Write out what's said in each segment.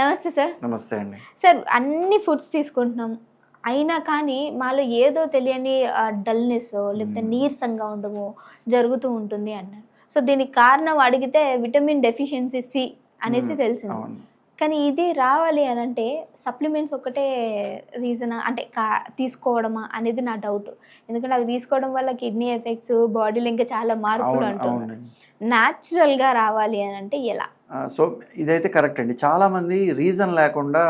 నమస్తే సార్. నమస్తే అండి. సార్ అన్ని ఫుడ్స్ తీసుకుంటున్నాం. అయినా కానీ మాలో ఏదో తెలియని డల్నెస్ లేకపోతే. నీరసంగా ఉండము జరుగుతూ ఉంటుంది అన్నారు. సో దీనికి కారణం అడిగితే విటమిన్ డెఫిషియన్సీ సి అనేసి. తెలిసింది. కానీ ఇది రావాలి అని అంటే సప్లిమెంట్స్ ఒకటే రీజన్ అంటే కా తీసుకోవడమా అనేది నా డౌట్. ఎందుకంటే అవి తీసుకోవడం వల్ల కిడ్నీ ఎఫెక్ట్స్ బాడీలో ఇంకా చాలా మార్పులు అంటున్నారు. అవునండి. న్యాచురల్గా రావాలి అని అంటే ఎలా? సో ఇదైతే కరెక్ట్ అండి. చాలా మంది రీజన్ లేకుండా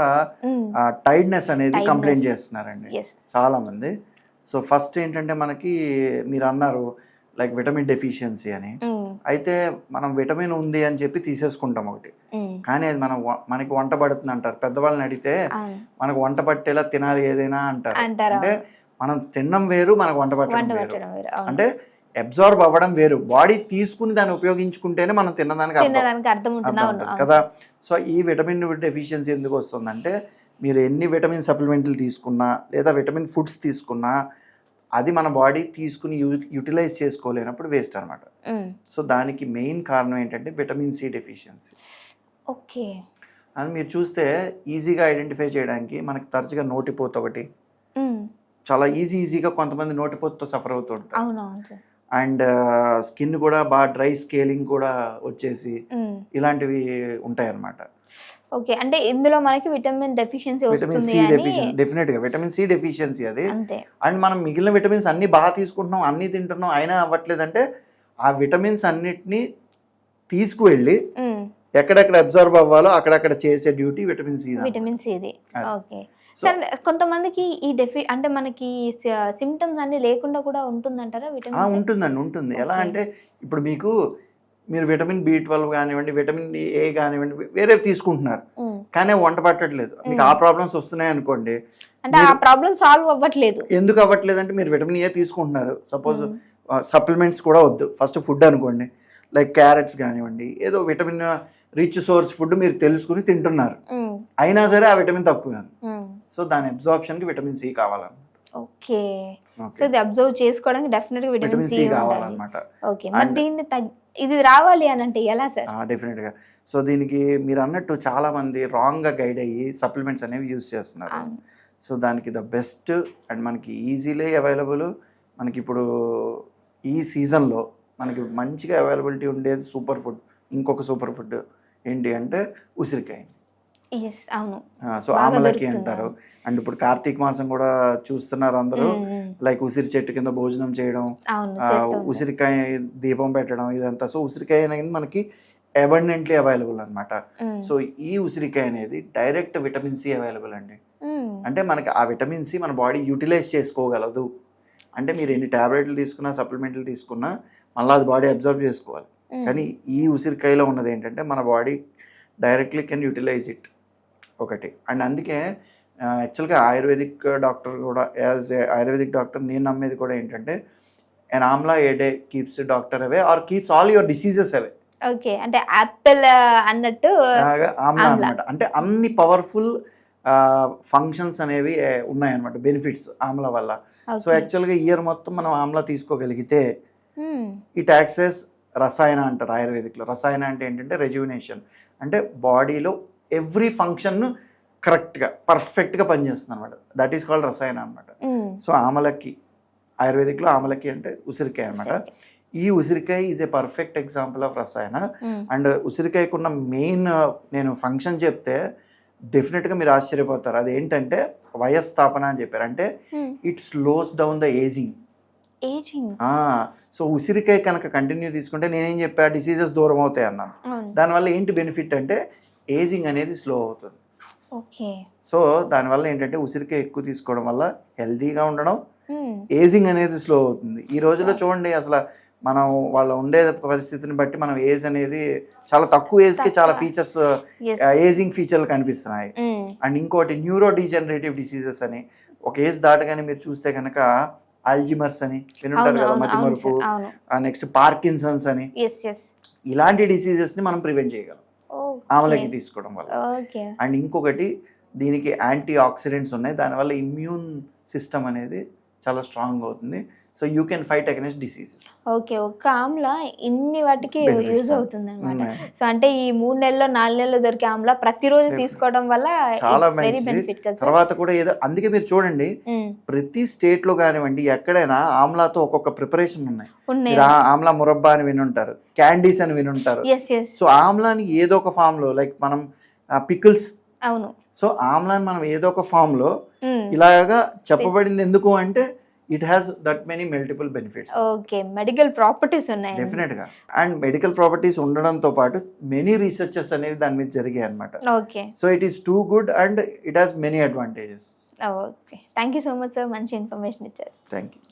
టైర్డ్నెస్ అనేది. కంప్లైంట్ చేస్తున్నారండి. చాలా మంది సో ఫస్ట్ ఏంటంటే మనకి మీరు అన్నారు లైక్ విటమిన్ డెఫిషియన్సీ అని. అయితే మనం విటమిన్ ఉంది అని చెప్పి తీసేసుకుంటాం ఒకటి. కానీ అది మనం మనకి వంట పడుతుంది అంటారు. పెద్దవాళ్ళని అడిగితే మనకు వంట పట్టేలా తినాలి ఏదైనా అంటారు. అంటే మనం తినడం వేరు మనకు వంట పట్టడం వేరు. అంటే అబ్జార్బ్ అవ్వడం వేరు. బాడీ తీసుకుని దాన్ని ఉపయోగించుకుంటేనే మనం తిన్నదానికి అర్థం. కదా? సో ఈ విటమిన్ డెఫిషియన్సీ ఎందుకు వస్తుందంటే మీరు ఎన్ని విటమిన్ సప్లిమెంట్లు తీసుకున్నా లేదా విటమిన్ ఫుడ్స్ తీసుకున్నా అది మన బాడీ తీసుకుని యూటిలైజ్ చేసుకోలేనప్పుడు వేస్ట్ అనమాట. సో దానికి మెయిన్ కారణం ఏంటంటే విటమిన్ సి డెఫిషియన్సీ. ఓకే. అని మీరు చూస్తే ఈజీగా ఐడెంటిఫై చేయడానికి మనకి తరచుగా నోటిపోత ఒకటి. చాలా ఈజీ ఈజీగా కొంతమంది నోటిపోతతో సఫర్ అవును సార్. అండ్ స్కిన్ కూడా బాగా డ్రై స్కేలింగ్ కూడా వచ్చేసి. ఇలాంటివి ఉంటాయి అన్నమాట ఓకే అంటే ఇందులో మనకి విటమిన్ డెఫిషియన్సీ విటమిన్ వస్తుంది డెఫినెట్గా విటమిన్ సి డెఫిషియన్సీ అది అండ్ మనం మిగిలిన విటమిన్స్ అన్ని బాగా తీసుకుంటున్నాం అన్ని తింటున్నాం అయినా అవ్వట్లేదంటే ఆ విటమిన్స్ అన్నిటిని తీసుకువెళ్ళి. ఎక్కడెక్కడ అబ్జర్వ్ అవ్వాలో అక్కడక్కడ చేసే duty vitamin C vitamin C ఇది అది. ఓకే. సార్ కొంతమందికి ఈ డెఫి అంటే మనకి సిమ్టమ్స్ అన్ని లేకుండా కూడా ఉంటుందంటారా విటమిన్ ఉంటుందండి ఉంటుంది. ఎలా. అంటే ఇప్పుడు మీకు మీరు విటమిన్ బి ట్వెల్వ్ కానివ్వండి విటమిన్ ఏ కానివ్వండి వేరే తీసుకుంటున్నారు. కానీ వంట పట్టట్లేదు. మీకు ఆ. ప్రాబ్లమ్స్ వస్తున్నాయి అనుకోండి అంటే ఆ మీరు- ప్రాబ్లం సాల్వ్ అవ్వట్లేదు. ఎందుకు అవ్వట్లేదంటే మీరు విటమిన్ ఏ తీసుకుంటున్నారు. సపోజ్. సప్లిమెంట్స్ కూడా వద్దు. ఫస్ట్ ఫుడ్ అనుకోండి లైక్ క్యారెట్స్ కానివ్వండి ఏదో విటమిన్ రిచ్ సోర్స్ ఫుడ్ మీరు తెలుసుకుని తింటున్నారు. అయినా సరే ఆ విటమిన్ తక్కువ. సో దాని అబ్జార్ప్షన్కి విటమిన్ సి కావాలన్నమాట. ఓకే. సో ఇది అబ్జర్వ్ చేసుకోవడానికి డెఫినెట్గా విటమిన్ సి కావాలన్నమాట. ఓకే. మరి దీన్ని ఇది రావాలి అని అంటే ఎలా సార్? డెఫినెట్గా సో దీనికి మీరు అన్నట్టు చాలా మంది రాంగ్గా గైడ్ అయ్యి సప్లిమెంట్స్ అనేవి యూజ్ చేస్తున్నారు. సో దానికి ద బెస్ట్ అండ్ మనకి ఈజీలీ అవైలబుల్ మనకి ఇప్పుడు ఈ సీజన్లో మనకి మంచిగా అవైలబిలిటీ ఉండేది సూపర్ ఫుడ్ ఇంకొక సూపర్ ఫుడ్ ఏంటి అంటే ఉసిరికాయ సో ఆమలకి. అంటారు అండ్ ఇప్పుడు కార్తీక మాసం కూడా చూస్తున్నారు అందరూ. లైక్ ఉసిరి చెట్టు కింద భోజనం చేయడం. ఉసిరికాయ దీపం పెట్టడం ఇదంతా సో ఉసిరికాయ అనేది మనకి అబండెంట్లీ అవైలబుల్ అన్నమాట ఉమ్. సో ఈ ఉసిరికాయ అనేది డైరెక్ట్ విటమిన్ సి అవైలబుల్ అండి. అంటే మనకి ఆ విటమిన్ సి మన బాడీ యూటిలైజ్ చేసుకోగలదు అంటే మీరు ఎన్ని టాబ్లెట్లు తీసుకున్నా సప్లిమెంట్లు తీసుకున్నా మళ్ళీ అది బాడీ అబ్జర్వ్ చేసుకోవాలి. కానీ ఈ ఉసిరికాయలో ఉన్నది ఏంటంటే మన body directly can utilise it ఒకటి అండ్ అందుకే యాక్చువల్గా ఆయుర్వేదిక్ డాక్టర్ కూడా యాజ్ ఆయుర్వేదిక్ డాక్టర్ నేను నమ్మేది కూడా ఏంటంటే and amla a day keeps doctor away or keeps all your diseases away okay అంటే యాపిల్ అన్నట్టు ఆమ్లా. అన్నమాట అంటే అన్ని పవర్ఫుల్ ఫంక్షన్స్ అనేవి ఉన్నాయన్నమాట బెనిఫిట్స్ ఆమ్లా వల్ల సో. యాక్చువల్గా ఇయర్ మొత్తం మనం ఆమ్లా తీసుకోగలిగితే. ఇట్ యాక్సెస్ రసాయన అంటారు ఆయుర్వేదిక్లో. రసాయన అంటే ఏంటంటే రెజ్యునేషన్ అంటే బాడీలో ఎవ్రీ ఫంక్షన్ కరెక్ట్గా పర్ఫెక్ట్గా పనిచేస్తుంది అనమాట దట్ ఈస్ కాల్డ్ రసాయన అనమాట. సో ఆమలకి ఆయుర్వేదిక్లో ఆమలకి అంటే ఉసిరికాయ అనమాట ఈ ఉసిరికాయ is a perfect example of rasayana. And ఉసిరికాయకున్న main నేను ఫంక్షన్ చెప్తే డెఫినెట్గా మీరు ఆశ్చర్యపోతారు. అదేంటంటే వయస్థాపన అని చెప్పారు. అంటే. It slows down the ageing ageing so ఉసిరికాయ కనుక కంటిన్యూ తీసుకుంటే నేనేం చెప్పా డిసీజెస్ దూరం అవుతాయి అన్నాను దానివల్ల ఏంటి బెనిఫిట్ అంటే ఏజింగ్ అనేది స్లో అవుతుంది ఓకే సో దానివల్ల ఏంటంటే ఉసిరికాయ ఎక్కువ తీసుకోవడం వల్ల హెల్తీగా ఉండడం. ఏజింగ్ అనేది స్లో అవుతుంది ఈ రోజుల్లో చూడండి అసలు మనం వాళ్ళ ఉండే పరిస్థితిని బట్టి మనం ఏజ్ అనేది చాలా తక్కువ ఏజ్కి చాలా. ఫీచర్స్. ఏజింగ్ ఫీచర్లు కనిపిస్తున్నాయి. అండ్ ఇంకోటి న్యూరో డీజనరేటివ్ డిసీజెస్ అని ఒక ఏజ్ దాటగానే మీరు చూస్తే కనుక ఆల్జిమర్స్ అని వినుంటారు కదా అవును మతి అవును మరుపు సార్ అవును. నెక్స్ట్ పార్కిన్సన్స్ అని. ఇలాంటి డిసీజెస్ని మనం ప్రివెంట్ చేయగలం. ఆమలకి తీసుకోవడం వల్ల. అండ్ ఇంకొకటి దీనికి యాంటీ ఆక్సిడెంట్స్ ఉన్నాయి. దానివల్ల ఇమ్యూన్ సిస్టమ్ అనేది చాలా స్ట్రాంగ్ అవుతుంది. So you can fight against diseases okay ఒక్క ఆమ్లా ఇన్ని వాటికి యూజ్. అవుతుంది అనమాట సో అంటే ఈ మూడు నెలల్లో నాలుగు నెలల్లో దొరికే ఆమ్లా ప్రతిరోజు. తీసుకోవడం వల్ల చాలా వెరీ. బెనిఫిట్ తర్వాత కూడా ఏదో అందుకే మీరు చూడండి ఉమ్, ప్రతి స్టేట్లో కానివ్వండి ఎక్కడైనా ఆమ్లాతో ఒక్కొక్క ప్రిపరేషన్ ఉన్నాయి. ఆమ్లా మురబ్బా అని వినుంటారు క్యాండీస్ అని వినుంటారు. సో ఆమ్లాని ఏదో ఒక ఫామ్లో లైక్ మనం పికిల్స్ అవును. సో ఆమ్లాని మనం ఏదో ఒక ఫామ్లో ఉమ్, ఇలాగా చెప్పబడింది ఎందుకు అంటే it has that many multiple benefits okay medical properties ఉన్నాయి. డెఫినెట్గా అండ్ మెడికల్ ప్రాపర్టీస్ ఉండడంతో పాటు మెనీ రీసెర్చెస్ అనేవి దాని మీద జరిగాయి అనమాట okay so it is too good and it has many advantages okay thank you so much sir మంచి ఇన్ఫర్మేషన్ ఇచ్చారు. Thank you